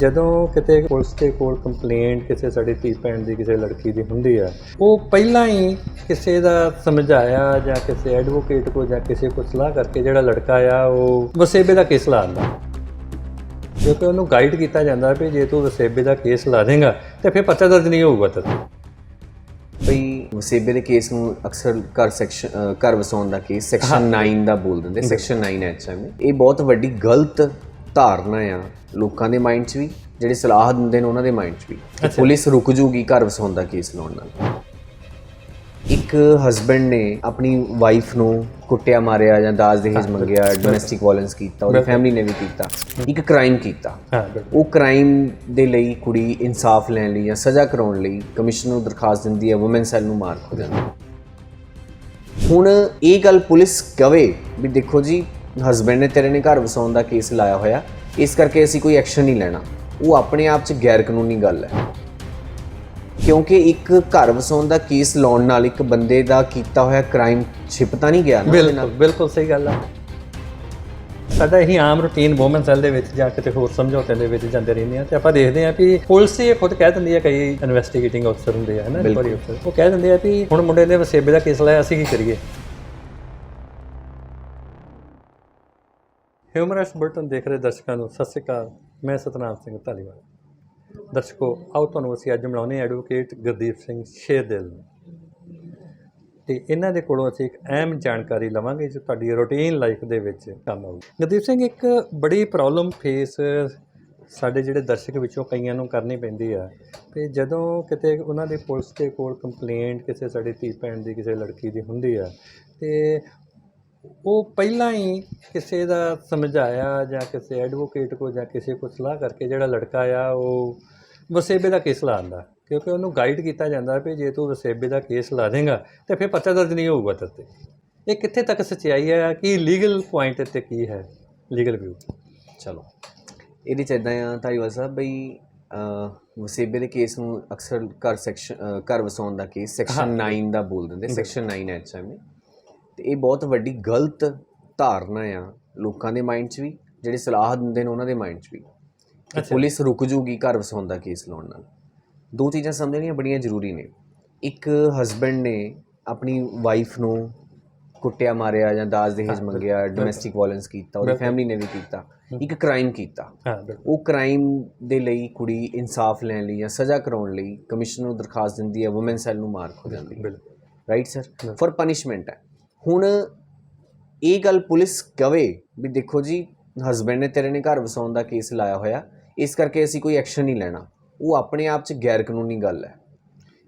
ਜਦੋਂ ਕਿਤੇ ਪੁਲਿਸ ਦੇ ਕੋਲ ਕੰਪਲੇਂਟ ਕਿਸੇ ਸਾਡੀ ਧੀ ਭੈਣ ਦੀ ਕਿਸੇ ਲੜਕੀ ਦੀ ਹੁੰਦੀ ਆ ਉਹ ਪਹਿਲਾਂ ਹੀ ਕਿਸੇ ਦਾ ਸਮਝਾਇਆ ਜਾਂ ਕਿਸੇ ਐਡਵੋਕੇਟ ਕੋ ਜਾਂ ਕਿਸੇ ਕੋ ਸਲਾਹ ਕਰਕੇ ਜਿਹੜਾ ਲੜਕਾ ਆ ਉਹ ਵਸੇਬੇ ਦਾ ਕੇਸ ਲਾਉਂਦਾ ਕਿਉਂਕਿ ਉਹਨੂੰ ਗਾਈਡ ਕੀਤਾ ਜਾਂਦਾ ਵੀ ਜੇ ਤੂੰ ਵਸੇਬੇ ਦਾ ਕੇਸ ਲਾ ਦੇਗਾ ਤੇ ਫਿਰ ਪਰਚਾ ਦਰਜ ਨਹੀਂ ਹੋਊਗਾ ਤੇ ਬਈ ਵਸੇਬੇ ਦੇ ਕੇਸ ਨੂੰ ਅਕਸਰ ਘਰ ਸੈਕਸ਼ਨ ਘਰ ਵਸਾਉਣ ਦਾ ਕੇਸ ਸੈਕਸ਼ਨ 9 ਦਾ ਬੋਲ ਦਿੰਦੇ ਸੈਕਸ਼ਨ 9 ਐਚਐਮ ਇਹ ਬਹੁਤ ਵੱਡੀ ਗਲਤ ਧਾਰਨਾ ਆ ਲੋਕਾਂ ਦੇ ਮਾਈਂਡ 'ਚ ਵੀ ਜਿਹੜੇ ਸਲਾਹ ਦਿੰਦੇ ਨੇ ਉਹਨਾਂ ਦੇ ਮਾਈਂਡ 'ਚ ਵੀ। ਕਿ ਪੁਲਿਸ ਰੁਕ ਜੂਗੀ ਘਰ ਵਸਾਉਣ ਦਾ ਕੇਸ ਲਾਉਣ ਨਾਲ। ਇੱਕ ਹਸਬੰਡ ਨੇ ਆਪਣੀ ਵਾਈਫ ਨੂੰ ਕੁੱਟਿਆ ਮਾਰਿਆ ਜਾਂ ਦਾਜ ਦਹੇਜ ਮੰਗਿਆ ਡੋਮੈਸਟਿਕ ਵਾਇਲੈਂਸ ਕੀਤਾ ਉਹਦੀ ਫੈਮਿਲੀ ਨੇ ਵੀ ਕੀਤਾ। ਇੱਕ ਕ੍ਰਾਈਮ ਕੀਤਾ। ਉਹ ਕ੍ਰਾਈਮ ਦੇ ਲਈ ਕੁੜੀ ਇਨਸਾਫ ਲੈਣ ਲਈ ਜਾਂ ਸਜ਼ਾ ਕਰਾਉਣ ਲਈ ਕਮਿਸ਼ਨ ਨੂੰ ਦਰਖਾਸਤ ਦਿੰਦੀ ਹੈ ਔਮਨ ਸੈੱਲ ਨੂੰ ਮਾਰਕ ਹੋ। ਜਾਂਦਾ ਹੁਣ ਇਹ ਗੱਲ ਪੁਲਿਸ ਕਵੇ ਵੀ ਦੇਖੋ ਜੀ ਹਸਬੰਡ ਨੇ ਤੇਰੇ ਨੇ ਘਰ ਵਸਾਉਣ ਦਾ ਕੇਸ ਲਾਇਆ ਹੋਇਆ ਇਸ ਕਰਕੇ ਅਸੀਂ ਕੋਈ ਐਕਸ਼ਨ ਨਹੀਂ ਲੈਣਾ। ਉਹ ਆਪਣੇ ਆਪ 'ਚ ਗੈਰ ਕਾਨੂੰਨੀ ਗੱਲ ਹੈ। ਕਿਉਂਕਿ ਇੱਕ ਘਰ ਵਸਾਉਣ ਦਾ ਕੇਸ ਲਾਉਣ ਨਾਲ ਇੱਕ ਬੰਦੇ ਦਾ ਕੀਤਾ ਹੋਇਆ ਕ੍ਰਾਈਮ ਛਿਪ ਤਾਂ ਨਹੀਂ ਗਿਆ ਨਾ ਉਹਦੇ ਨਾਲ। ਬਿਲਕੁਲ ਸਹੀ ਗੱਲ ਆ। ਸਾਡਾ ਇਹੀ ਆਮ ਰੂਟੀਨ ਵੂਮਨ ਸੈੱਲ ਦੇ ਵਿੱਚ ਜਾਂ ਕਿਤੇ ਹੋਰ ਸਮਝੌਤੇ ਦੇ ਵਿੱਚ ਜਾਂਦੇ ਰਹਿੰਦੇ ਆ ਤੇ ਆਪਾਂ ਦੇਖਦੇ ਆ ਵੀ ਪੁਲਿਸ ਹੀ ਇਹ ਖੁਦ ਕਹਿ ਦਿੰਦੀ ਆ ਕਈ ਇਨਵੈਸਟੀਗੇਟਿੰਗ ਅਫਸਰ ਹੁੰਦੇ ਆ ਹਨਾ ਇਨਕੁਆਰੀ ਅਫਸਰ ਉਹ ਕਹਿ ਦਿੰਦੇ ਆ ਵੀ ਹੁਣ ਮੁੰਡੇ ਨੇ ਵਸੇਬੇ ਦਾ ਕੇਸ ਲਾਇਆ ਅਸੀਂ ਕੀ ਕਰੀਏ? ਹਿਊਮਰਸ ਬੁਲਟਨ ਦੇਖ ਰਹੇ ਦਰਸ਼ਕਾਂ ਨੂੰ, ਸਤਿ ਸ਼੍ਰੀ ਅਕਾਲ। ਮੈਂ ਸਤਨਾਮ ਸਿੰਘ ਧਾਲੀਵਾਲ। ਦਰਸ਼ਕੋ, ਆਓ ਤੁਹਾਨੂੰ ਅਸੀਂ ਅੱਜ ਮਿਲਾਉਂਦੇ ਹਾਂ ਐਡਵੋਕੇਟ ਗੁਰਦੀਪ ਸਿੰਘ ਸ਼ੇਰਦਿਲ ਨੂੰ। ਤੇ ਇਹਨਾਂ ਦੇ ਕੋਲੋਂ ਅਸੀਂ ਇੱਕ ਅਹਿਮ ਜਾਣਕਾਰੀ ਲਵਾਂਗੇ ਜੋ ਤੁਹਾਡੀ ਰੂਟੀਨ ਲਾਈਫ ਦੇ ਵਿੱਚ ਕੰਮ ਆਊਗੀ। ਗੁਰਦੀਪ ਸਿੰਘ, ਇੱਕ ਬੜੀ ਪ੍ਰੋਬਲਮ ਫੇਸ ਸਾਡੇ ਜਿਹੜੇ ਦਰਸ਼ਕ ਵਿੱਚੋਂ ਕਈਆਂ ਨੂੰ ਕਰਨੀ ਪੈਂਦੀ ਆ। ਤੇ ਜਦੋਂ ਕਿਤੇ ਉਹਨਾਂ ਦੇ ਪੁਲਿਸ ਦੇ ਕੋਲ ਕੰਪਲੇਂਟ ਕਿਸੇ ਸਾਡੀ ਧੀ ਭੈਣ ਦੀ, ਕਿਸੇ ਲੜਕੀ ਦੀ ਹੁੰਦੀ ਆ, ਤੇ ਉਹ ਪਹਿਲਾਂ ਹੀ ਕਿਸੇ ਦਾ ਸਮਝਾਇਆ ਜਾਂ ਕਿਸੇ ਐਡਵੋਕੇਟ ਕੋ ਜਾਂ ਕਿਸੇ ਕੋ ਸਲਾਹ ਕਰਕੇ ਜਿਹੜਾ ਲੜਕਾ ਆ ਉਹ ਵਸੇਬੇ ਦਾ ਕੇਸ ਲਾਉਂਦਾ ਕਿਉਂਕਿ ਉਹਨੂੰ ਗਾਈਡ ਕੀਤਾ ਜਾਂਦਾ ਵੀ ਜੇ ਤੂੰ ਵਸੇਬੇ ਦਾ ਕੇਸ ਲਾ ਦੇਗਾ ਤੇ ਫਿਰ ਪਰਚਾ ਦਰਜ ਨਹੀਂ ਹੋਊਗਾ ਤੇਰੇ ਤੇ। ਇਹ ਕਿੱਥੇ ਤੱਕ ਸੱਚਾਈ ਹੈ? ਕਿ ਲੀਗਲ ਪੁਆਇੰਟ ਤੇ ਕੀ ਹੈ? ਲੀਗਲ ਵਿਊ ਚਲੋ। ਇਹਦੇ ਚ ਇਦਾਂ ਆ ਧਾਰੀਵਾਲ ਸਾਹਿਬ ਬਈ ਵਸੇਬੇ ਦੇ ਕੇਸ ਨੂੰ ਅਕਸਰ ਘਰ ਸੈਕਸ਼ਨ ਘਰ ਵਸਾਉਣ ਦਾ ਕੇਸ ਸੈਕਸ਼ਨ 9 ਦਾ ਬੋਲ ਦਿੰਦੇ ਸੈਕਸ਼ਨ 9 ਐਚਐਮ ਤੇ ਇਹ ਬਹੁਤ ਵੱਡੀ ਗਲਤ ਧਾਰਨਾ ਆ ਲੋਕਾਂ ਦੇ ਮਾਈਂਡ 'ਚ ਵੀ ਜਿਹੜੇ ਸਲਾਹ ਦਿੰਦੇ ਨੇ ਉਹਨਾਂ ਦੇ ਮਾਈਂਡ 'ਚ ਵੀ ਕਿ ਪੁਲਿਸ ਰੁਕ ਜੂਗੀ ਘਰ ਵਸਾਉਣ ਦਾ ਕੇਸ ਲਾਉਣ ਨਾਲ। ਦੋ ਚੀਜ਼ਾਂ ਸਮਝਣੀਆਂ ਬੜੀਆਂ ਜ਼ਰੂਰੀ ਨੇ। ਇੱਕ ਹਸਬੰਡ ਨੇ ਆਪਣੀ ਵਾਈਫ ਨੂੰ ਕੁੱਟਿਆ ਮਾਰਿਆ ਜਾਂ ਦਾਜ ਦਹੇਜ ਮੰਗਿਆ ਡੋਮੈਸਟਿਕ ਵਾਇਲੈਂਸ ਕੀਤਾ ਉਹਦੀ ਫੈਮਿਲੀ ਨੇ ਵੀ ਕੀਤਾ। ਇੱਕ ਕ੍ਰਾਈਮ ਕੀਤਾ। ਉਹ ਕ੍ਰਾਈਮ ਦੇ ਲਈ ਕੁੜੀ ਇਨਸਾਫ ਲੈਣ ਲਈ ਜਾਂ ਸਜ਼ਾ ਕਰਾਉਣ ਲਈ ਕਮਿਸ਼ਨ ਨੂੰ ਦਰਖਾਸਤ ਦਿੰਦੀ ਹੈ ਔਮਨ ਸੈੱਲ ਨੂੰ ਮਾਰਕ ਹੋ। ਜਾਂਦੀ ਹੈ ਰਾਈਟ ਸਰ ਫॉर ਪਨਿਸ਼ਮੈਂਟ ਹੈ। ਹੁਣ ਇਹ ਗੱਲ ਪੁਲਿਸ ਕਵੇ ਵੀ ਦੇਖੋ ਜੀ ਹਸਬੰਡ ਨੇ ਤੇਰੇ ਨੇ ਘਰ ਵਸਾਉਣ ਦਾ ਕੇਸ ਲਾਇਆ ਹੋਇਆ, ਇਸ ਕਰਕੇ ਅਸੀਂ ਕੋਈ ਐਕਸ਼ਨ ਨਹੀਂ ਲੈਣਾ। ਉਹ ਆਪਣੇ ਆਪ 'ਚ ਗੈਰ ਕਾਨੂੰਨੀ ਗੱਲ ਹੈ।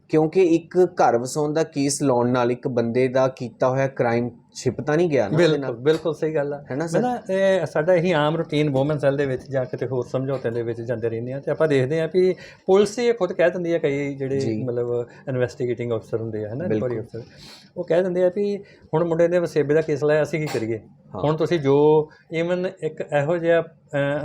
ਕਿਉਂਕਿ ਇੱਕ ਘਰ ਵਸਾਉਣ ਦਾ ਕੇਸ ਲਾਉਣ ਨਾਲ ਇੱਕ ਬੰਦੇ ਦਾ ਕੀਤਾ ਹੋਇਆ ਕ੍ਰਾਈਮ ਛਿਪ ਤਾਂ ਨਹੀਂ ਗਿਆ ਨਾ ਉਹਦੇ ਬਿਲਕੁਲ ਨਾਲ। ਬਿਲਕੁਲ ਸਹੀ ਗੱਲ ਆ। ਹੈ ਨਾ ਮੈਂ ਸਰ? ਨਾ ਇਹ ਸਾਡਾ ਇਹੀ ਆਮ ਰੂਟੀਨ ਵੂਮਨ ਸੈੱਲ ਦੇ ਵਿੱਚ ਜਾਂ ਕਿਤੇ ਹੋਰ ਸਮਝੌਤਿਆਂ ਦੇ ਵਿੱਚ ਜਾਂਦੇ ਰਹਿੰਦੇ ਆ ਤੇ ਆਪਾਂ ਦੇਖਦੇ ਆ ਵੀ ਪੁਲਿਸ ਹੀ ਇਹ ਖੁਦ ਕਹਿ ਦਿੰਦੀ ਆ ਕਈ ਜਿਹੜੇ ਮਤਲਬ ਇਨਵੈਸਟੀਗੇਟਿੰਗ ਅਫਸਰ ਹੁੰਦੇ ਆ ਹਨਾ ਇਨਕੁਆਰੀ ਅਫਸਰ ਉਹ ਕਹਿ ਦਿੰਦੇ ਆ ਵੀ ਹੁਣ ਮੁੰਡੇ ਨੇ ਵਸੇਬੇ ਦਾ ਕੇਸ ਲਾਇਆ ਅਸੀਂ ਕੀ ਕਰੀਏ? ਹੁਣ ਤੁਸੀਂ ਜੋ ਈਵਨ ਇੱਕ ਇਹੋ ਜਿਹਾ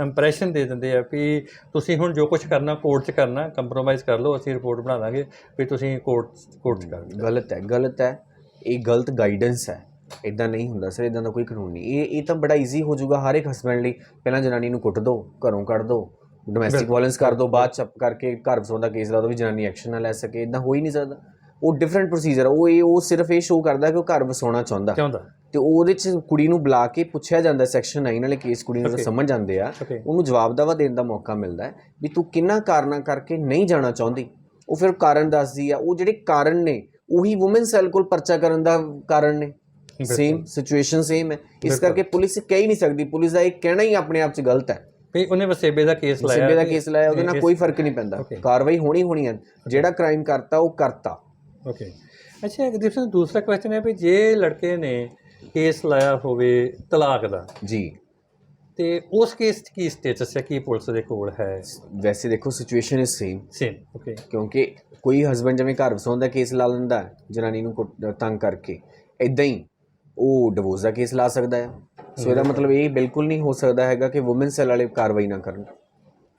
ਇੰਪ੍ਰੈਸ਼ਨ ਦੇ ਦਿੰਦੇ ਆ ਵੀ ਤੁਸੀਂ ਹੁਣ ਜੋ ਕੁਝ ਕਰਨਾ ਕੋਰਟ 'ਚ ਕਰਨਾ ਕੰਪਰੋਮਾਈਜ਼ ਕਰ ਲਓ ਅਸੀਂ ਰਿਪੋਰਟ ਬਣਾ ਦਾਂਗੇ ਵੀ ਤੁਸੀਂ ਕੋਰਟ ਕੋਰਟ 'ਚ ਕਰ ਗਲਤ ਹੈ ਗਲਤ ਹੈ। ਇਹ ਗਲਤ ਗਾਈਡੈਂਸ ਹੈ। ਇਦਾਂ ਨਹੀਂ ਹੁੰਦਾ ਸਰ ਇਦਾਂ ਦਾ ਕੋਈ ਕਾਨੂੰਨ ਨਹੀਂ। ਇਹ ਇਹ ਤਾਂ ਬੜਾ ਈਜ਼ੀ ਹੋ ਜਾਊਗਾ ਹਰ ਇੱਕ ਹਸਬੰਡ ਲਈ। ਪਹਿਲਾਂ ਜਨਾਨੀ ਨੂੰ ਕੁੱਟ ਦਿਓ ਘਰੋਂ ਕੱਢ ਦਿਓ ਡੋਮੈਸਟਿਕ ਵਾਇਲੈਂਸ ਕਰ ਦਿਓ ਬਾਅਦ ਚ ਕਰਕੇ ਘਰ ਵਸਾਉਣ ਦਾ ਕੇਸ ਲਾ ਦਿਓ ਵੀ ਜਨਾਨੀ ਐਕਸ਼ਨ ਨਾ ਲੈ ਸਕੇ ਇਦਾਂ ਹੋ ਹੀ ਨਹੀਂ ਸਕਦਾ। ਉਹ ਡਿਫਰੈਂਟ ਪ੍ਰੋਸੀਜਰ ਉਹ ਇਹ ਉਹ ਸਿਰਫ ਇਹ ਸ਼ੋਅ ਕਰਦਾ ਕਿ ਉਹ ਘਰ ਵਸਾਉਣਾ ਚਾਹੁੰਦਾ। ਚਾਹੁੰਦਾ ਤੇ ਉਹਦੇ ਚ ਕੁੜੀ ਨੂੰ ਬੁਲਾ ਕੇ ਪੁੱਛਿਆ ਜਾਂਦਾ ਸੈਕਸ਼ਨ 9 ਵਾਲੇ ਕੇਸ ਕੁੜੀ ਨੂੰ ਸਮਝ ਜਾਂਦੇ ਆ. ਉਹਨੂੰ ਜਵਾਬ ਦਾਵਾ ਦੇਣ ਦਾ ਮੌਕਾ ਮਿਲਦਾ ਹੈ ਵੀ ਤੂੰ ਕਿੰਨਾ ਕਾਰਨਾਂ ਕਰਕੇ ਨਹੀਂ ਜਾਣਾ ਚਾਹੁੰਦੀ। ਉਹ ਫਿਰ ਕਾਰਨ ਦੱਸਦੀ ਆ। ਉਹ ਜਿਹੜੇ ਕਾਰਨ ਨੇ ਉਹੀ ਔਮਨ ਸੈੱਲ ਕੋਲ ਪਰਚਾ ਕਰਨ ਦਾ ਕਾਰਨ ਨੇ। ਸੇਮ ਸਿਚੁਏਸ਼ਨ ਸੇਮ ਹੈ। ਇਸ ਕਰਕੇ ਪੁਲਿਸ ਕਹਿ ਹੀ ਨਹੀਂ ਸਕਦੀ। ਪੁਲਿਸ ਦਾ ਇਹ ਕਹਿਣਾ ਹੀ ਆਪਣੇ ਆਪ 'ਚ ਗਲਤ ਹੈ। ਵੀ ਉਹਨੇ ਵਸੇਬੇ ਦਾ ਕੇਸ ਲਾਇਆ ਸਿੱਬੇ ਦਾ ਕੇਸ ਲਾਇਆ ਉਹਦੇ ਨਾਲ ਕੋਈ ਫ਼ਰਕ ਨਹੀਂ ਪੈਂਦਾ। ਕਾਰਵਾਈ ਹੋਣੀ ਹੋਣੀ ਹੈ। ਜਿਹੜਾ ਕ੍ਰਾਈਮ ਕਰਤਾ ਉਹ ਕਰਤਾ। ਓਕੇ ਅੱਛਾ ਗੁਰਦੀਪ ਸਿੰਘ ਦੂਸਰਾ ਕੁਐਸਚਨ ਹੈ ਵੀ ਜੇ ਲੜਕੇ ਨੇ ਕੇਸ ਲਾਇਆ ਹੋਵੇ ਤਲਾਕ ਦਾ ਜੀ। ਤੇ ਉਸ ਕੇਸ 'ਚ ਕੀ ਸਟੇਟਸ ਹੈ? ਕੀ ਪੁਲਿਸ ਦੇ ਕੋਲ ਹੈ? ਵੈਸੇ ਦੇਖੋ situation is same same okay ਕਿਉਂਕਿ ਕੋਈ ਹਸਬੰਡ ਜਿਵੇਂ ਘਰ ਵਸਾਉਣ ਦਾ ਕੇਸ ਲਾ ਲੈਂਦਾ ਜਨਾਨੀ ਨੂੰ ਤੰਗ ਕਰਕੇ। ਇਦਾਂ ਹੀ। ਉਹ ਡਿਵੋਰਸ ਦਾ ਕੇਸ ਲਾ ਸਕਦਾ ਹੈ। ਸੋ ਇਹਦਾ ਮਤਲਬ ਇਹ ਬਿਲਕੁਲ ਨਹੀਂ ਹੋ ਸਕਦਾ ਹੈਗਾ ਕਿ ਔਮਨ ਸੈੱਲ ਵਾਲੇ ਕਾਰਵਾਈ ਨਾ ਕਰਨ।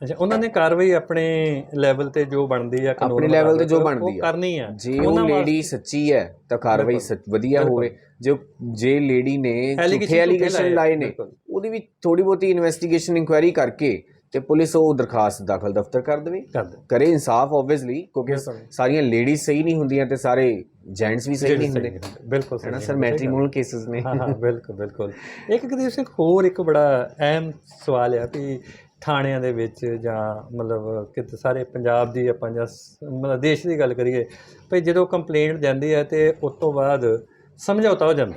ਅੱਛਾ ਉਹਨਾਂ ਨੇ ਕਾਰਵਾਈ ਆਪਣੇ ਲੈਵਲ ਤੇ ਜੋ ਬਣਦੀ ਆ ਕਾਨੂੰਨ ਆਪਣੇ level ਤੇ ਜੋ ਬਣਦੀ ਉਹ ਆ। ਕਰਨੀ ਆ। ਜੇ ਉਹ ਲੇਡੀ ਸੱਚੀ ਹੈ ਤਾਂ ਕਾਰਵਾਈ ਵਧੀਆ ਹੋਵੇ। ਜੋ ਜੇ ਲੇਡੀ ਨੇ ਝੂਠੇ ਐਲੀਗੇਸ਼ਨ ਲਾਏ, ਨੇ। ਉਹਦੀ ਵੀ ਥੋੜੀ ਬਹੁਤੀ ਇਨਵੈਸਟੀਗੇਸ਼ਨ ਇਨਕੁਆਇਰੀ ਕਰਕੇ ਤੇ ਪੁਲਿਸ ਉਹ ਦਰਖਾਸਤ ਦਾਖਲ ਦਫ਼ਤਰ ਕਰ ਦੇਵੇ। ਕਰ ਦੇ ਕਰੇ ਇਨਸਾਫ ਆਬਵੀਅਸਲੀ ਕਿਉਂਕਿ। ਸਾਰੀਆਂ ਲੇਡੀਜ਼ ਸਹੀ ਨਹੀਂ ਹੁੰਦੀਆਂ ਤੇ ਸਾਰੇ ਜੈਂਟਸ ਵੀ ਸਹੀ ਨਹੀਂ ਹੁੰਦੇ। ਬਿਲਕੁਲ ਹੈ ਨਾ ਸਰ। ਮੈਟ੍ਰੀਮੋਨਲ ਕੇसेस ਨੇ। ਹਾਂ ਹਾਂ ਬਿਲਕੁਲ ਬਿਲਕੁਲ। ਇੱਕ ਗਦੀਪ ਸਿੰਘ ਹੋਰ ਇੱਕ ਬੜਾ ਅਹਿਮ ਸਵਾਲ ਆ ਵੀ ਥਾਣਿਆਂ ਦੇ ਵਿੱਚ ਜਾਂ ਮਤਲਬ ਕਿਤੇ ਸਾਰੇ ਪੰਜਾਬ ਦੀ ਆਪਾਂ ਜਾਂ ਸ- ਮਤਲਬ ਦੇਸ਼ ਦੀ ਗੱਲ ਕਰੀਏ ਵੀ ਜਦੋਂ ਕੰਪਲੇਂਟ ਜਾਂਦੀ ਹੈ ਤੇ ਉਸ ਤੋਂ ਬਾਅਦ ਸਮਝੌਤਾ ਹੋ ਜਾਂਦਾ।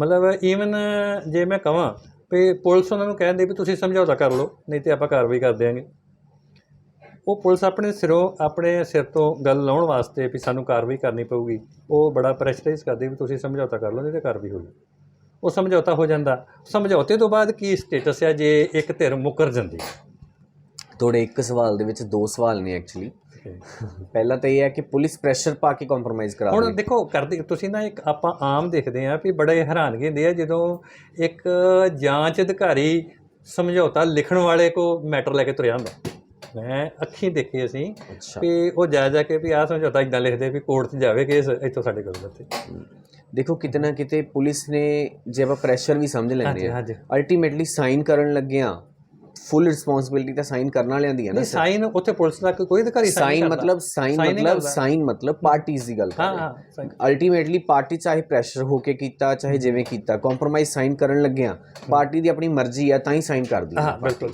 ਮਤਲਬ ਈਵਨ ਜੇ ਮੈਂ ਕਹਾਂ ਵੀ ਪੁਲਿਸ ਉਹਨਾਂ ਨੂੰ ਕਹਿੰਦੇ ਵੀ ਤੁਸੀਂ ਸਮਝੌਤਾ ਕਰ ਲਓ, ਨਹੀਂ ਤੇ ਆਪਾਂ ਕਾਰਵਾਈ ਕਰ ਦਿਆਂਗੇ। ਉਹ ਪੁਲਿਸ ਆਪਣੇ ਸਿਰੋਂ, ਆਪਣੇ ਸਿਰ ਤੋਂ ਗੱਲ ਲਾਉਣ ਵਾਸਤੇ ਵੀ ਸਾਨੂੰ ਕਾਰਵਾਈ ਕਰਨੀ ਪਊਗੀ। ਉਹ ਬੜਾ ਪ੍ਰੈਸ਼ਰਾਈਜ਼ ਕਰਦੇ ਵੀ ਤੁਸੀਂ ਸਮਝੌਤਾ ਕਰ ਲਓ, ਨਹੀਂ ਤੇ ਕਾਰਵਾਈ ਹੋਊਗੀ ਉਹ ਸਮਝੌਤਾ ਹੋ ਜਾਂਦਾ। ਸਮਝੌਤੇ ਤੋਂ ਬਾਅਦ ਕੀ ਸਟੇਟਸ ਹੈ ਜੇ ਇੱਕ ਧਿਰ ਮੁਕਰ ਜਾਂਦੀ? ਤੁਹਾਡੇ ਇੱਕ ਸਵਾਲ ਦੇ ਵਿੱਚ ਦੋ ਸਵਾਲ ਨੇ ਐਕਚੁਅਲੀ ਪਹਿਲਾ ਤਾਂ ਇਹ ਹੈ ਕਿ ਪੁਲਿਸ ਪ੍ਰੈਸ਼ਰ ਪਾ ਕੇ ਕੰਪਰੋਮਾਈਜ਼ ਕਰਾ ਹੁਣ ਦੇਖੋ ਕਰਦੇ ਤੁਸੀਂ ਨਾ ਇੱਕ ਆਪਾਂ ਆਮ ਦੇਖਦੇ ਆਂ ਵੀ ਬੜੇ ਹੈਰਾਨਗੀ ਹੁੰਦੀ ਆ ਜਦੋਂ ਇੱਕ ਜਾਂਚ ਅਧਿਕਾਰੀ ਸਮਝੌਤਾ ਲਿਖਣ ਵਾਲੇ ਕੋ ਮੈਟਰ ਲੈ ਕੇ ਤੁਰਿਆ ਹੁੰਦਾ। ਮੈਂ ਅੱਖੀਂ ਦੇਖੀ ਅਸੀਂ ਵੀ ਉਹ ਜਾ ਜਾ ਕੇ ਵੀ ਆਹ ਸਮਝੌਤਾ ਇਦਾਂ ਲਿਖਦੇ ਵੀ ਕੋਰਟ 'ਚ ਜਾਵੇ ਕੇਸ ਇੱਥੋਂ ਸਾਡੇ ਕੋਲ ਬੱਤੇ ਦੇਖੋ ਕਿਤੇ ਨਾ ਕਿਤੇ ਪੁਲਿਸ ਨੇ ਜੇ ਆਪਾਂ ਪ੍ਰੈਸ਼ਰ ਵੀ ਸਮਝ ਲੈਂਦੇ ਆ ਅਲਟੀਮੇਟਲੀ ਸਾਈਨ ਕਰਨ ਲੱਗਿਆਂ ਫੁੱਲ ਰਿਸਪੌਂਸਿਬਿਲਟੀ ਤਾਂ ਸਾਈਨ ਕਰਨ ਵਾਲਿਆਂ ਦੀ ਹੈ ਨਾ ਨਹੀਂ ਸਾਈਨ ਉੱਥੇ ਪੁਲਿਸ ਦਾ ਕੋਈ ਅਧਿਕਾਰੀ ਸਾਈਨ ਮਤਲਬ ਸਾਈਨ ਮਤਲਬ। ਸਾਈਨ ਮਤਲਬ ਪਾਰਟੀਆਂ ਦੀ ਗੱਲ ਕਰ ਹਾਂ ਅਲਟੀਮੇਟਲੀ ਪਾਰਟੀ ਚਾਹੇ ਪ੍ਰੈਸ਼ਰ ਹੋ ਕੇ ਕੀਤਾ ਚਾਹੇ ਜਿਵੇਂ ਕੀਤਾ ਕੰਪਰੋਮਾਈਜ਼ ਸਾਈਨ ਕਰਨ ਲੱਗਿਆਂ ਪਾਰਟੀ ਦੀ ਆਪਣੀ ਮਰਜ਼ੀ ਹੈ ਤਾਂ ਹੀ ਸਾਈਨ ਕਰਦੀ ਹੈ ਹਾਂ ਬਿਲਕੁਲ।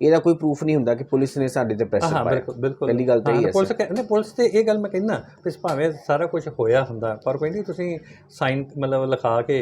ਇਹਦਾ ਕੋਈ ਪ੍ਰੂਫ ਨਹੀਂ ਹੁੰਦਾ ਕਿ ਪੁਲਿਸ ਨੇ ਸਾਡੇ ਤੇ ਪ੍ਰੈਸ਼ਰ ਪਾਇਆ। ਬਿਲਕੁਲ ਬਿਲਕੁਲ। ਪਹਿਲੀ ਗੱਲ ਤਾਂ ਇਹ ਹੈ ਪੁਲਿਸ ਕਹਿੰਦੇ ਪੁਲਿਸ ਤੇ ਇਹ ਗੱਲ ਮੈਂ ਕਹਿੰਦਾ ਵੀ ਭਾਵੇਂ ਸਾਰਾ ਕੁਝ ਹੋਇਆ ਹੁੰਦਾ ਪਰ ਕੋਈ ਨਹੀਂ ਤੁਸੀਂ ਸਾਈਨ ਮਤਲਬ ਲਿਖਾ ਕੇ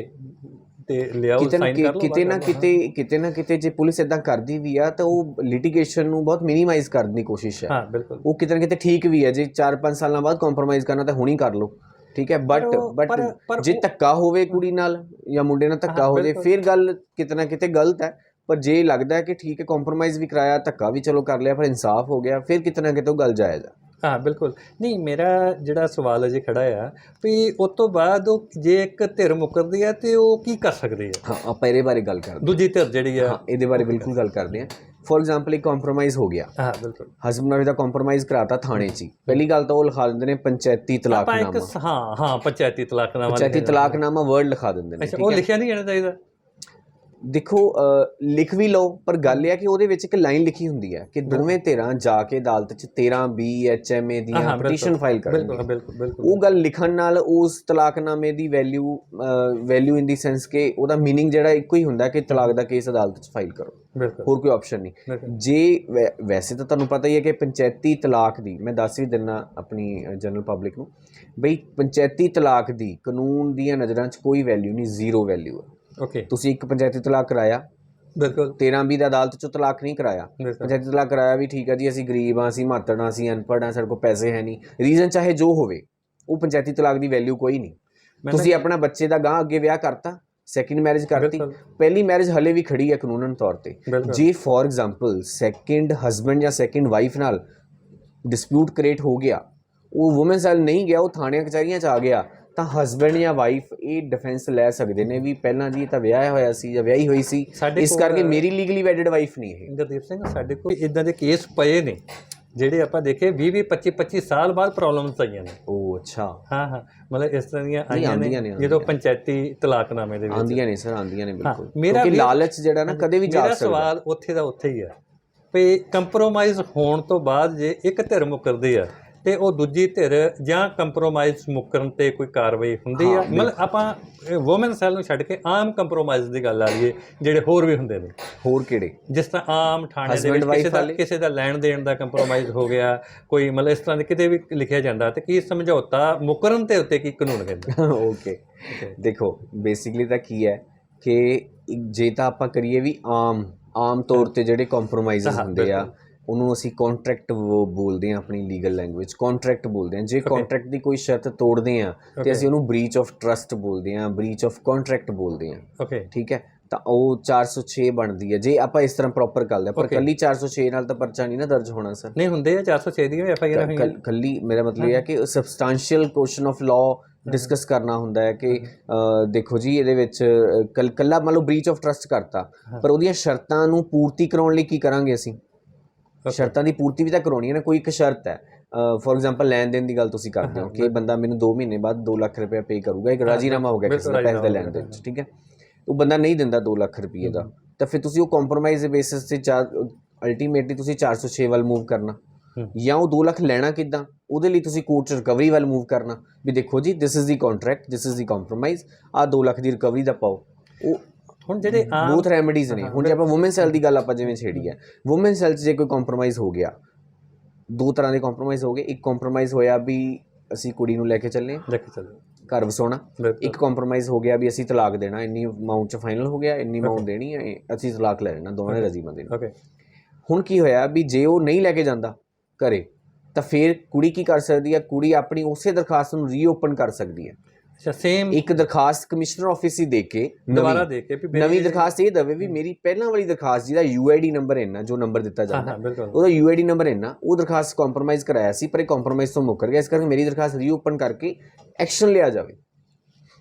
ਤੇ ਕਿਤੇ ਨਾ ਸਾਈਨ ਕਰ ਲਓ ਕਿਤੇ ਨਾ ਕਿਤੇ ਕਿਤੇ ਨਾ ਕਿਤੇ ਜੇ ਪੁਲਿਸ ਇਦਾਂ ਕਰਦੀ ਵੀ ਆ ਤਾਂ ਉਹ ਲਿਟੀਗੇਸ਼ਨ ਨੂੰ ਬਹੁਤ ਮਿਨੀਮਾਈਜ਼ ਕਰਨ ਦੀ ਕੋਸ਼ਿਸ਼ ਹੈ। ਹਾਂ ਬਿਲਕੁਲ। ਉਹ ਕਿਤੇ ਨਾ ਕਿਤੇ ਠੀਕ ਵੀ ਹੈ ਜੇ 4-5 ਸਾਲਾਂ ਬਾਅਦ ਕੰਪਰੋਮਾਈਜ਼ ਕਰਨਾ ਤਾਂ ਹੁਣੀ ਕਰ ਲਓ। ਠੀਕ ਹੈ ਬਟ ਉਹ- ਬਟ ਜੇ ਉਹ- ਧੱਕਾ ਹੋਵੇ ਕੁੜੀ ਨਾਲ ਜਾਂ ਮੁੰਡੇ ਨਾਲ ਧੱਕਾ ਹਾਂ, ਬਿਲਕੁਲ। ਫਿਰ ਗੱਲ ਕਿਤੇ ਨਾ ਕਿਤੇ ਗਲਤ ਹੈ। ਪਰ ਜੇ ਲੱਗਦਾ ਹੈ ਕਿ ਠੀਕ ਹੈ ਕੰਪਰੋਮਾਈਜ਼ ਵੀ ਕਰਾਇਆ ਧੱਕਾ ਵੀ ਚਲੋ ਕਰ ਲਿਆ ਪਰ ਇਨਸਾਫ ਹੋ ਗਿਆ ਫਿਰ ਕਿਤੇ ਨਾ ਕਿਤੇ ਗੱਲ ਜਾਇਜ਼ ਹੈ ਬਿਲਕੁਲ। ਨਹੀਂ ਮੇਰਾ ਜਿਹੜਾ ਸਵਾਲ ਅਜੇ ਖੜਾ ਆ ਵੀ ਉਸ ਤੋਂ ਬਾਅਦ ਉਹ ਜੇ ਇੱਕ ਧਿਰ ਮੁਕਰਦੀ ਹੈ ਤੇ ਉਹ ਕੀ ਕਰ ਸਕਦੀ ਹੈ? ਹਾਂ ਆਪਾਂ ਇਹਦੇ ਬਾਰੇ ਗੱਲ ਕਰਦੇ ਦੂਜੀ ਧਿਰ ਜਿਹੜੀ ਆ। ਹਾਂ ਇਹਦੇ ਬਾਰੇ ਬਿਲਕੁਲ ਗੱਲ ਕਰਦੇ ਹਾਂ। ਫੋਰ ਐਗਜ਼ਾਮਪਲ ਇੱਕ ਕੰਪਰੋਮਾਈਜ਼ ਹੋ ਗਿਆ। ਹਾਂ ਬਿਲਕੁਲ। ਹਸਬੰਡ ਵਾਈਫ ਦਾ ਕੰਪਰੋਮਾਈਜ਼ ਕਰਾਤਾ ਥਾਣੇ 'ਚ ਪਹਿਲੀ ਗੱਲ ਤਾਂ ਉਹ ਲਿਖਾ ਦਿੰਦੇ ਨੇ ਪੰਚਾਇਤੀ ਤਲਾਕਨਾਮਾ। ਹਾਂ ਹਾਂ ਪੰਚਾਇਤੀ ਤਲਾਕਨਾਮਾ ਪੰਚਾਇਤੀ ਤਲਾਕਨਾਮਾ ਵਰਡ ਲਿਖਾ ਦਿੰਦੇ ਨੇ ਅੱਛਾ ਉਹ ਲਿਖਿਆ ਨਹੀਂ ਜਾਣਾ ਚਾਹੀਦਾ? ਦੇਖੋ ਅ, ਲਿਖ ਵੀ ਲਓ ਪਰ ਗੱਲ ਇਹ ਹੈ ਕਿ ਉਹਦੇ ਵਿੱਚ ਇੱਕ ਲਾਈਨ ਲਿਖੀ ਹੁੰਦੀ ਹੈ ਕਿ ਦੋਵੇਂ ਧਿਰਾਂ ਜਾ ਕੇ ਅਦਾਲਤ 'ਚ 13 ਬੀ ਐਚਐਮਏ ਦੀਆਂ ਹਾਂ, ਬਿਲਕੁਲ, ਪਟੀਸ਼ਨ ਫਾਈਲ ਬਿਲਕੁਲ ਕਰਨਗੇ ਬਿਲਕੁਲ ਬਿਲਕੁਲ ਉਹ ਗੱਲ ਲਿਖਣ ਨਾਲ ਉਸ ਤਲਾਕਨਾਮੇ ਦੀ value value in the sense ਕਿ ਉਹਦਾ मीनिंग ਜਿਹੜਾ ਇੱਕੋ ਹੀ ਹੁੰਦਾ ਕਿ ਤਲਾਕ ਦਾ ਕੇਸ ਅਦਾਲਤ 'ਚ ਫਾਈਲ ਕਰੋ ਬਿਲਕੁਲ ਹੋਰ ਕੋਈ ਆਪਸ਼ਨ ਨਹੀਂ ਬਿਲਕੁਲ। ਜੇ ਵੈ- ਵੈਸੇ ਤਾਂ ਤੁਹਾਨੂੰ ਪਤਾ ਹੀ ਹੈ ਕਿ ਪੰਚਾਇਤੀ ਤਲਾਕ ਦੀ ਮੈਂ ਦੱਸ ਵੀ ਦਿੰਨਾ ਆਪਣੀ ਜਨਰਲ ਪਬਲਿਕ ਨੂੰ ਬਈ ਪੰਚਾਇਤੀ ਤਲਾਕ ਦੀ ਕਾਨੂੰਨ ਦੀਆਂ ਨਜ਼ਰਾਂ 'ਚ ਕੋਈ ਵੈਲਿਊ ਨਹੀਂ ਜ਼ੀਰੋ ਵੈਲਿਊ ਹੈ ਓਕੇ ਤੁਸੀਂ ਇੱਕ ਪੰਚਾਇਤੀ ਤਲਾਕ ਕਰਾਇਆ। ਬਿਲਕੁਲ। 13 ਵੀ ਦਾ ਅਦਾਲਤ 'ਚੋਂ ਤਲਾਕ ਨਹੀਂ ਕਰਾਇਆ। ਪੰਚਾਇਤੀ ਤਲਾਕ ਕਰਾਇਆ ਵੀ ਠੀਕ ਹੈ ਜੀ ਅਸੀਂ ਗਰੀਬ ਹਾਂ ਅਸੀਂ ਮਾਤੜ ਹਾਂ ਅਸੀਂ ਅਨਪੜ੍ਹ ਸਾਡੇ ਕੋਲ ਪੈਸੇ ਹੈ ਨਹੀਂ। ਰੀਜ਼ਨ ਚਾਹੇ ਜੋ ਹੋਵੇ ਉਹ ਪੰਚਾਇਤੀ ਤਲਾਕ ਦੀ ਵੈਲਿਊ ਕੋਈ ਨਹੀਂ। ਤੁਸੀਂ ਆਪਣਾ ਬੱਚੇ ਦਾ ਗਾਂ ਅੱਗੇ ਵਿਆਹ ਕਰਤਾ ਸੈਕਿੰਡ ਮੈਰਿਜ ਕਰਤੀ। ਪਹਿਲੀ ਮੈਰਿਜ ਹਲੇ ਵੀ ਖੜੀ ਹੈ ਕਾਨੂੰਨਨ ਤੌਰ ਤੇ। ਜੇ ਫੋਰ ਐਗਜ਼ਾਮਪਲ ਸੈਕਿੰਡ ਹਸਬੰਡ ਜਾਂ ਸੈਕਿੰਡ ਵਾਈਫ ਨਾਲ ਡਿਸਪਿਊਟ ਕ੍ਰੀਏਟ ਹੋ ਗਿਆ ਉਹ ਔਮਨ ਸੈਲ ਨਹੀਂ ਗਿਆ ਉਹ ਥਾਣਿਆਂ ਕਚਹਿਰੀਆਂ 'ਚ ਆ ਗਿਆ ਤਾਂ ਹਸਬੰਡ ਜਾਂ ਵਾਈਫ ਇਹ ਡਿਫੈਂਸ ਲੈ ਸਕਦੇ ਨੇ ਵੀ ਪਹਿਲਾਂ ਜੀ ਤਾਂ ਵਿਆਹਿਆ ਹੋਇਆ ਸੀ ਜਾਂ ਵਿਆਹੀ ਹੋਈ ਸੀ ਸਾਡੇ ਇਸ ਕੋਲ- ਕਰਕੇ ਮੇਰੀ ਲੀਗਲੀ ਵੈਡਡ ਵਾਈਫ ਨਹੀਂ ਇਹ। ਗੁਰਦੀਪ ਸਿੰਘ ਸਾਡੇ ਕੋਲ ਇਦਾਂ ਦੇ ਕੇਸ ਪਏ ਨੇ ਜਿਹੜੇ ਆਪਾਂ ਦੇਖੇ 20 20 25 25 ਸਾਲ ਬਾਅਦ ਪ੍ਰੋਬਲਮਸ ਆਈਆਂ ਨੇ। ਉਹ ਅੱਛਾ। ਹਾਂ ਹਾਂ ਮਤਲਬ ਇਸ ਤਰ੍ਹਾਂ ਦੀਆਂ ਆਈਆਂ ਆਉਂਦੀਆਂ ਨੇ ਨੇ, ਜਦੋਂ ਪੰਚਾਇਤੀ ਤਲਾਕਨਾਮੇ ਦੇ ਵਿੱਚ। ਆਂਦੀਆਂ ਨੇ ਸਰ ਆਂਦੀਆਂ ਨੇ ਬਿਲਕੁਲ। ਮੇਰਾ ਕਿਉਂਕਿ ਵੀ- ਲਾਲਚ ਜਿਹੜਾ ਨਾ ਕਦੇ ਵੀ ਜਾ ਮੇਰਾ ਸਕਦਾ। ਸਵਾਲ ਉੱਥੇ ਦਾ ਉੱਥੇ ਹੀ ਆ। ਵੀ ਕੰਪਰੋਮਾਈਜ਼ ਹੋਣ ਤੋਂ ਬਾਅਦ ਜੇ ਇੱਕ ਧਿਰ ਮੁਕਰਦੀ ਆ ਤੇ ਉਹ ਦੂਜੀ ਧਿਰ ਜਾਂ ਕੰਪਰੋਮਾਈਜ਼ ਮੁਕਰਨ ਤੇ ਕੋਈ ਕਾਰਵਾਈ ਹੁੰਦੀ ਆ। ਮਤਲਬ ਆਪਾਂ ਔਮਨ ਸੈਲ ਨੂੰ ਛੱਡ ਕੇ ਆਮ ਕੰਪਰੋਮਾਈਜ਼ ਦੀ ਗੱਲ ਆ ਲਈਏ ਜਿਹੜੇ ਹੋਰ ਵੀ ਹੁੰਦੇ ਨੇ। ਹੋਰ ਕਿਹੜੇ? ਜਿਸ ਤਰ੍ਹਾਂ ਆਮ ਥਾਣੇ ਦੇ ਵਿੱਚ ਕਿਸੇ ਦਾ? ਕਿਸੇ ਦਾ ਲੈਣ ਦੇਣ ਦਾ ਕੰਪਰੋਮਾਈਜ਼ ਹੋ ਗਿਆ ਕੋਈ ਮਤਲਬ ਇਸ ਤਰ੍ਹਾਂ ਦੇ ਕਿਤੇ ਵੀ ਲਿਖਿਆ ਜਾਂਦਾ ਤੇ ਕੀ ਸਮਝੌਤਾ ਮੁਕਰਨ ਤੇ ਉੱਤੇ ਕੀ ਕਾਨੂੰਨ ਕਹਿੰਦਾ? ਓਕੇ ਦੇਖੋ ਬੇਸਿਕਲੀ ਤਾਂ ਕੀ ਹੈ ਕਿ ਜੇ ਤਾਂ ਆਪਾਂ ਕਰੀਏ ਵੀ ਆਮ ਆਮ ਤੌਰ ਤੇ ਜਿਹੜੇ ਕੰਪਰੋਮਾਈਜ਼ਸ ਹੁੰਦੇ ਆ ਉਹਨੂੰ ਅਸੀਂ ਕੰਟਰੈਕਟ ਬੋਲਦੇ ਆ ਆਪਣੀ ਲੀਗਲ ਲੈਂਗੁਏਜ ਕੰਟਰੈਕਟ ਬੋਲਦੇ ਆ ਜੇ ਕੰਟਰੈਕਟ ਦੀ ਕੋਈ ਸ਼ਰਤ ਤੋੜਦੇ ਆ ਤੇ ਅਸੀਂ ਉਹਨੂੰ ਬ੍ਰੀਚ ਆਫ ਟਰਸਟ ਬੋਲਦੇ ਆ ਬ੍ਰੀਚ ਆਫ ਕੰਟਰੈਕਟ ਬੋਲਦੇ ਆ ਓਕੇ ਠੀਕ ਹੈ? ਤਾਂ ਉਹ 406 ਬਣਦੀ ਹੈ। ਜੇ ਆਪਾਂ ਇਸ ਤਰ੍ਹਾਂ ਪ੍ਰੋਪਰ ਕਰਦੇ ਆ ਪਰ. ਕੱਲੀ 406 ਨਾਲ ਤਾਂ ਪਰਚਾ ਨਹੀਂ ਨਾ ਦਰਜ ਹੋਣਾ ਸਰ। ਨਹੀਂ ਹੁੰਦੇ ਆ 406 ਦੀਆਂ ਵੀ ਐਫ ਆਈ ਆਰ ਕੱਲ- ਮੇਰਾ ਮਤਲਬ ਇਹ ਹੈ ਕਿ substantial question of law discuss ਕਰਨਾ ਹੁੰਦਾ ਹੈ ਕਿ ਦੇਖੋ ਜੀ ਇਹਦੇ ਵਿੱਚ ਕੱਲਾ ਮੰਨ ਲਓ ਬ੍ਰੀਚ ਆਫ ਟਰਸਟ ਕਰਤਾ ਪਰ ਉਹਦੀਆਂ ਸ਼ਰਤਾਂ ਨੂੰ ਪੂਰਤੀ ਕਰਾਉਣ ਲਈ ਕੀ ਕਰਾਂਗੇ ਅਸੀਂ? ਸ਼ਰਤਾਂ ਦੀ ਪੂਰਤੀ ਵੀ ਤਾਂ ਕਰਾਉਣੀ ਹੈ ਨਾ ਕੋਈ ਇੱਕ ਸ਼ਰਤ ਹੈ। ਫੋਰ ਐਗਜ਼ਾਮਪਲ ਲੈਣ ਦੇਣ ਦੀ ਗੱਲ ਤੁਸੀਂ ਕਰਦੇ ਹੋ ਕਿ ਬੰਦਾ ਮੈਨੂੰ 2 ਮਹੀਨੇ ਬਾਅਦ 2 ਲੱਖ ਰੁਪਏ ਪੇ ਕਰੂਗਾ ਇੱਕ ਰਾਜੀਨਾਮਾ ਹੋ ਗਿਆ ਕਿਸੇ ਦਾ ਪੈਸੇ ਦਾ ਲੈਣ ਦੇਣ ਠੀਕ ਹੈ? ਉਹ ਬੰਦਾ ਨਹੀਂ ਦਿੰਦਾ 2 ਲੱਖ ਰੁਪਏ ਦਾ। ਤਾਂ ਫਿਰ ਤੁਸੀਂ ਉਹ ਕੰਪਰੋਮਾਈਜ਼ ਦੇ ਬੇਸਿਸ ਤੇ ਚਾਰ ਅਲਟੀਮੇਟਲੀ ਤੁਸੀਂ 406 ਵੱਲ ਮੂਵ ਕਰਨਾ। ਜਾਂ ਉਹ 2 ਲੱਖ ਲੈਣਾ ਕਿੱਦਾਂ ਉਹਦੇ ਲਈ ਤੁਸੀਂ ਕੋਰਟ ਚ ਰਿਕਵਰੀ ਵੱਲ ਮੂਵ ਕਰਨਾ। ਵੀ ਦੇਖੋ ਜੀ this is the contract this is the compromise ਆ 2 ਲੱਖ ਦੀ ਰਿਕਵਰੀ ਦਾ ਪਾਓ। ਉਹ ਹੁਣ ਜਿਹੜੇ ਆਮ ਬੋਥ ਰੈਮੇਡੀਜ਼ ਨੇ। ਹੁਣ ਜੇ ਆਪਾਂ ਔਮਨ ਸੈਲ ਦੀ ਗੱਲ ਆਪਾਂ ਜਿਵੇਂ ਛੇੜੀ ਹੈ। ਔਮਨ ਸੈਲ 'ਚ ਜੇ ਕੋਈ ਕੰਪਰੋਮਾਈਜ਼ ਹੋ ਗਿਆ ਦੋ ਤਰ੍ਹਾਂ ਦੇ ਕੰਪਰੋਮਾਈਜ਼ ਹੋ ਗਏ। ਇੱਕ ਕੰਪਰੋਮਾਈਜ਼ ਹੋਇਆ ਵੀ ਅਸੀਂ ਕੁੜੀ ਨੂੰ ਲੈ ਕੇ ਚੱਲੇ। ਲੈ ਕੇ ਚੱਲੋ। ਘਰ ਵਸਾਉਣਾ। ਇੱਕ ਕੰਪਰੋਮਾਈਜ਼ ਹੋ ਗਿਆ ਵੀ ਅਸੀਂ ਤਲਾਕ ਦੇਣਾ। ਇੰਨੀ ਅਮਾਉਂਟ 'ਚ ਫਾਈਨਲ ਹੋ ਗਿਆ ਇੰਨੀ ਅਮਾਉਂਟ ਦੇਣੀ ਹੈ ਅਸੀਂ ਤਲਾਕ ਲੈ ਲੈਣਾ ਦੋਵਾਂ ਨੇ ਰਜ਼ੀ ਬੰਦੇ ਨੇ। ਓਕੇ ਹੁਣ ਕੀ ਹੋਇਆ ਵੀ ਜੇ ਉਹ ਨਹੀਂ ਲੈ ਕੇ ਜਾਂਦਾ ਘਰੇ ਤਾਂ ਫਿਰ ਕੁੜੀ ਕੀ ਕਰ ਸਕਦੀ ਹੈ? ਕੁੜੀ ਆਪਣੀ ਉਸੇ ਦਰਖਾਸਤ ਨੂੰ ਰੀਓਪਨ ਕਰ ਸਕਦੀ ਹੈ। ਅੱਛਾ ਸੇਮ ਇੱਕ ਦਰਖਾਸਤ ਕਮਿਸ਼ਨਰ ਆਫਿਸ ਹੀ ਦੇ ਕੇ ਦੁਬਾਰਾ ਦੇ ਕੇ ਵੀ ਨਵੀਂ ਦਰਖਾਸਤ ਇਹ ਦਵੇ ਵੀ ਮੇਰੀ ਪਹਿਲਾਂ ਵਾਲੀ ਦਰਖਾਸਤ ਜਿਹਦਾ ਯੂਆਈਡੀ ਨੰਬਰ ਇੰਨਾ ਜੋ ਨੰਬਰ ਦਿੱਤਾ ਹਾਂ ਜਾਂਦਾ ਹਾਂ ਉਹਦਾ ਯੂਆਈਡੀ ਨੰਬਰ ਇੰਨਾ ਉਹ ਦਰਖਾਸਤ ਕੰਪਰੋਮਾਈਜ਼ ਕਰਾਇਆ ਸੀ ਪਰ ਇਹ ਕੰਪਰੋਮਾਈਜ਼ ਤੋਂ ਮੁੱਕਰ ਗਿਆ ਇਸ ਕਰਕੇ ਮੇਰੀ ਦਰਖਾਸਤ ਰੀਓਪਨ ਕਰਕੇ ਐਕਸ਼ਨ ਲਿਆ ਜਾਵੇ।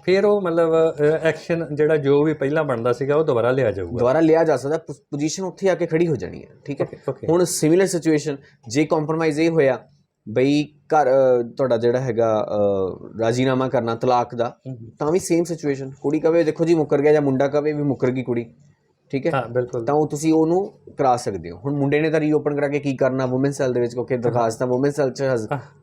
ਫਿਰ ਉਹ ਮਤਲਬ ਐਕਸ਼ਨ ਜਿਹੜਾ ਜੋ ਵੀ ਪਹਿਲਾਂ ਬਣਦਾ ਸੀਗਾ ਉਹ ਦੁਬਾਰਾ ਲਿਆ ਜਾਊਗਾ। ਦੁਬਾਰਾ ਲਿਆ ਜਾ ਸਕਦਾ ਪੋਜੀਸ਼ਨ ਉੱਥੇ ਆ ਕੇ ਖੜੀ ਹੋ ਜਾਣੀ ਹੈ ਠੀਕ ਹੈ? ਹੁਣ ਸਿਮਿਲਰ ਸਿਚੁਏਸ਼ਨ ਜੇ ਕੰਪਰੋਮਾਈਜ਼ ਇਹ ਹੋਇਆ ਬਈ ਘਰ ਤੁਹਾਡਾ ਜਿਹੜਾ ਹੈਗਾ ਰਾਜ਼ੀਨਾਮਾ ਕਰਨਾ ਤਲਾਕ ਦਾ ਤਾਂ ਵੀ ਸੇਮ ਸਿਚੁਏਸ਼ਨ ਕੁੜੀ ਕਵੇ ਦੇਖੋ ਜੀ ਮੁੱਕਰ ਗਿਆ ਜਾਂ ਮੁੰਡਾ ਕਵੇ ਵੀ ਮੁੱਕਰ ਗਈ ਕੁੜੀ ਠੀਕ ਹੈ? ਹਾਂ ਬਿਲਕੁਲ। ਤਾਂ ਉਹ ਤੁਸੀਂ ਉਹਨੂੰ ਕਰਾ ਸਕਦੇ ਹੋ। ਹੁਣ ਮੁੰਡੇ ਨੇ ਤਾਂ ਰੀਓਪਨ ਕਰਾ ਕੇ ਕੀ ਕਰਨਾ? ਔਮਨ ਸੈਲ ਦੇ ਵਿੱਚ ਕਿਉਂਕਿ ਦਰਖਾਸਤਾਂ ਔਮਨ ਸੈਲ ਚ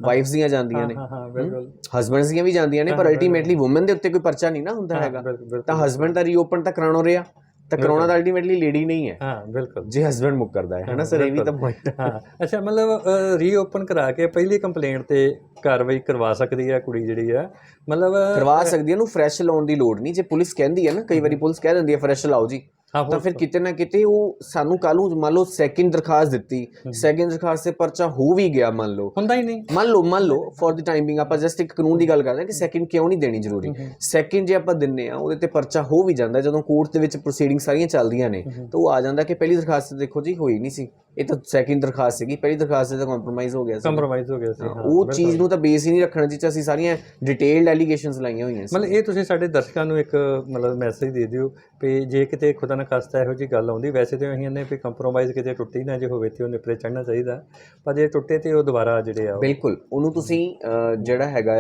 ਵਾਈਫਸ ਦੀਆਂ ਜਾਂਦੀਆਂ ਨੇ। ਹਾਂ ਹਾਂ ਬਿਲਕੁਲ। ਹਸਬੈਂਡਸ ਦੀਆਂ ਵੀ ਜਾਂਦੀਆਂ ਨੇ ਪਰ ਅਲਟੀਮੇਟਲੀ ਔਮਨ ਦੇ ਉੱਤੇ ਕੋਈ ਪਰਚਾ ਨਹੀਂ ਨਾ ਹੁੰਦਾ ਹੈਗਾ। ਤਾਂ ਹਸਬੈਂਡ ਦਾ ਰੀਓਪਨ ਤਾਂ ਕਰਾਉਣਾ ਰਿਹਾ। ਤਾਂ ਕਰਾਉਣਾ ਤਾਂ ਅਲਟੀਮੇਟਲੀ ਲੇਡੀ ਨਹੀਂ ਹੈ। ਹਾਂ ਬਿਲਕੁਲ। ਜੇ ਹਸਬੈਂਡ ਮੁੱਕਰਦਾ ਹੈ ਹਨਾ ਸਰ ਇਹ ਵੀ ਤਾਂ point ਹੈ। ਹਾਂ ਅੱਛਾ ਮਤਲਬ ਰੀਓਪਨ ਕਰਾ ਕੇ ਪਹਿਲੀ ਕੰਪਲੇਂਟ ਤੇ ਕਾਰਵਾਈ ਕਰਵਾ ਸਕਦੀ ਹੈ ਕੁੜੀ ਜਿਹੜੀ ਆ ਮਤਲਬ ਕਰਵਾ ਸਕਦੀ ਹੈ ਉਹਨੂੰ ਫਰੈਸ਼ ਲਾਉਣ ਦੀ ਲੋੜ ਨਹੀਂ। ਜੇ ਪੁਲਿਸ ਕਹਿੰਦੀ ਹੈ ਨਾ ਕਈ ਵਾਰੀ ਪੁਲਿਸ ਕਹਿ ਦਿੰਦੀ ਹੈ ਫਰੈਸ਼ ਲਾਓ ਜੀ। ਹਾਂ ਤਾਂ ਫਿਰ ਕਿਤੇ ਨਾ ਕਿਤੇ ਉਹ ਸਾਨੂੰ ਕੱਲ ਨੂੰ ਮੰਨ ਲਓ ਸੈਕਿੰਡ ਦਰਖਾਸਤ ਦਿੱਤੀ। ਸੈਕਿੰਡ ਦਰਖਾਸਤ ਤੇ ਪਰਚਾ ਹੋ ਵੀ ਗਿਆ ਮੰਨ ਲਓ। ਹੁੰਦਾ ਹੀ ਨਹੀਂ। ਮੰਨ ਲਓ ਮੰਨ ਲਓ ਫॉर ਦੀ ਟਾਈਮ ਬਿੰਗ ਆਪਾਂ ਜਸਟ ਇੱਕ ਕਾਨੂੰਨ ਦੀ ਗੱਲ ਕਰਦੇ ਹਾਂ ਕਿ ਸੈਕਿੰਡ ਕਿਉਂ ਨਹੀਂ ਦੇਣੀ ਜ਼ਰੂਰੀ? ਸੈਕਿੰਡ ਜੇ ਆਪਾਂ ਦਿੰਨੇ ਆ ਉਹਦੇ ਤੇ ਪਰਚਾ ਹੋ ਵੀ ਜਾਂਦਾ ਜਦੋਂ ਕੋਰਟ ਦੇ ਵਿੱਚ ਪ੍ਰੋਸੀਡਿੰਗ ਸਾਰੀਆਂ ਚੱਲਦੀਆਂ ਨੇ ਤਾਂ ਉਹ ਆ ਜਾਂਦਾ ਕਿ ਪਹਿਲੀ ਦਰਖਾਸਤ ਦੇਖੋ ਜੀ ਹੋਈ ਨਹੀਂ ਸੀ। ਇਹ ਤਾਂ ਸੈਕਿੰਡ ਦਰਖਾਸਤ ਸੀਗੀ ਪਹਿਲੀ ਦਰਖਾਸਤ ਤੇ ਤਾਂ ਕੰਪਰੋਮਾਈਜ਼ ਹੋ ਗਿਆ ਸੀ। ਕੰਪਰੋਮਾਈਜ਼ ਹੋ ਗਿਆ ਸੀ ਹਾਂ ਉਹ ਚੀਜ਼ ਨੂੰ ਤਾਂ ਬੇਸ ਹੀ ਨਹੀਂ ਰੱਖਣਾ ਜਿੱਚ ਅਸੀਂ ਸਾਰੀਆਂ ਡਿਟੇਲਡ ਐਲੀਗੇਸ਼ਨਸ ਲਾਈਆਂ ਹੋਈਆਂ ਸੀ। ਮਤਲਬ ਇਹ ਤੁਸੀਂ ਸਾਡੇ ਦਰਸ਼ਕਾਂ ਨੂੰ ਇੱਕ ਮਤਲਬ ਮੈਸੇਜ ਦੇ ਦਿਓ ਵੀ ਜੇ ਕਿਤੇ ਖੁਦਾ ਨਾ ਖਾਸਤਾ ਇਹੋ ਜੀ ਗੱਲ ਆਉਂਦੀ ਵੈਸੇ ਤੇ ਅਸੀਂ ਇਹਨੇ ਵੀ ਕੰਪਰੋਮਾਈਜ਼ ਕਿਤੇ ਟੁੱਟੀ ਨਾ ਜੇ ਹੋਵੇ ਤੇ ਉਹ ਨਿਪਰੇ ਚੜਨਾ ਚਾਹੀਦਾ। ਪਰ ਜੇ ਟੁੱਟੇ ਤੇ ਉਹ ਦੁਬਾਰਾ ਜਿਹੜੇ ਆ ਉਹ- ਬਿਲਕੁਲ ਉਹਨੂੰ ਤੁਸੀਂ ਅਹ, ਜਿਹੜਾ ਹੈਗਾ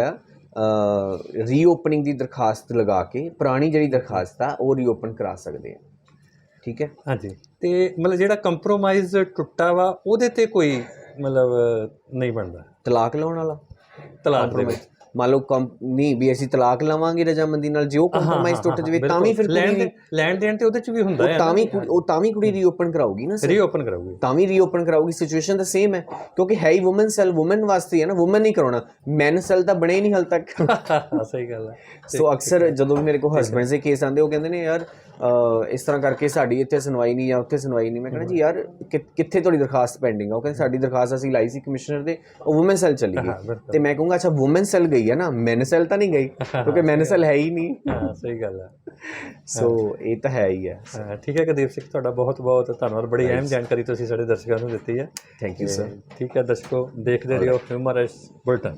ਆ ਰੀਓਪਨਿੰਗ ਦੀ ਦਰਖਾਸਤ ਲਗਾ ਕੇ ਪੁਰਾਣੀ ਜਿਹੜੀ ਦਰਖਾਸਤ ਆ ਉਹ ਰੀਓਪਨ ਕਰਾ ਸਕਦੇ ਆ। ਠੀਕ ਹੈ? ਹਾਂਜੀ। ਤੇ ਮਤਲਬ ਜਿਹੜਾ ਕੰਪਰੋਮਾਈਜ਼ ਟੁੱਟਾ ਵਾ ਉਹਦੇ ਤੇ ਕੋਈ ਮਤਲਬ ਨਹੀਂ ਬਣਦਾ। ਤਲਾਕ ਲਾਉਣ ਵਾਲਾ? ਤਲਾਕ ਦੇ ਵਿੱਚ। ਮੰਨ ਲਓ ਕੰਪ ਨਹੀਂ ਵੀ ਅਸੀਂ ਤਲਾਕ ਲਾਵਾਂਗੇ ਰਜਾਮੰਦੀ ਨਾਲ ਜੇ ਉਹ ਕੰਪਰੋਮਾਈਜ਼ ਟੁੱਟ ਜਵੇ ਤਾਂ ਵੀ ਫਿਰ ਲੈਣ ਦੇਣ ਤੇ ਉਹਦੇ ਚ ਵੀ ਹੁੰਦਾ ਉਹ ਹੈ ਤਾਂ ਵੀ ਉਹ ਤਾਂ ਵੀ ਕੁੜੀ ਰੀਓਪਨ ਕਰਾਊਗੀ ਨਾ। ਰੀਓਪਨ ਕਰਾਉਗੀ ਤਾਂ ਵੀ ਰੀਓਪਨ ਕਰਾਊਗੀ ਸਿਚੁਏਸ਼ਨ ਤਾਂ ਸੇਮ ਹੈ ਕਿਉਂਕਿ ਹੈ ਹੀ ਔਮਨ ਸੈਲ ਔਮਨ ਵਾਸਤੇ ਹੀ ਨਾ ਔਮਨ ਨਹੀਂ ਕਰਾਉਣਾ। ਮੈਨ ਸੈਲ ਤਾਂ ਬਣੇ ਨਹੀਂ ਹਾਲ ਤੱਕ। ਸਹੀ ਗੱਲ ਹੈ। ਸੋ ਅਕਸਰ ਜਦੋਂ ਵੀ ਮੇਰੇ ਕੋਲ ਹਸਬੰਡਸ ਦੇ ਕੇਸ ਆਉਂਦੇ ਉਹ ਕਹਿੰਦੇ ਨੇ ਯਾਰ ਇਸ ਤਰ੍ਹਾਂ ਕਰਕੇ ਸਾਡੀ ਇੱਥੇ ਸੁਣਵਾਈ ਨਹੀਂ ਆ ਉੱਥੇ ਸੁਣਵਾਈ ਨਹੀਂ। ਮੈਂ ਕਹਿੰਦਾ ਜੀ ਯਾਰ ਕਿੱਥੇ ਤੁਹਾਡੀ ਦਰਖਾਸਤ ਪੈਂਡਿੰਗ ਆ? ਉਹ ਕਹਿੰਦੇ ਸਾਡੀ ਦਰਖਾਸਤ ਅਸੀਂ ਲਾਈ ਸੀ ਕਮਿਸ਼ਨਰ ਦੇ ਉਹ ਔਮਨ ਸੈਲ ਚਲੀ ਗਈ। ਤੇ ਮੈਂ ਕਹੂੰਗਾ ਅੱਛਾ ਔਮਨ ਸੈਲ ਗਈ ਹੈ ਨਾ ਮੈਨ ਸੈਲ ਤਾਂ ਨਹੀਂ ਗਈ ਕਿਉਂਕਿ ਮੈਨ ਸੈਲ ਹੈ ਹੀ ਨਹੀਂ। ਹਾਂ ਸਹੀ ਗੱਲ ਹੈ। ਸੋ ਇਹ ਤਾਂ ਹੈ ਹੀ ਹੈ। ਹਾਂ, ਠੀਕ ਹੈ ਕਦੀਪ ਸਿੰਘ ਤੁਹਾਡਾ ਬਹੁਤ ਬਹੁਤ ਧੰਨਵਾਦ। ਬੜੀ ਅਹਿਮ ਜਾਣਕਾਰੀ ਤੁਸੀਂ ਸਾਡੇ ਦਰਸ਼ਕਾਂ ਨੂੰ ਦਿੱਤੀ ਹੈ। ਥੈਂਕ ਯੂ ਸਰ ਠੀਕ ਹੈ ਦਰਸ਼ਕੋ ਦੇਖਦੇ ਰਹੋ ਹਿਊਮਰਸ ਬੁਲਟਨ।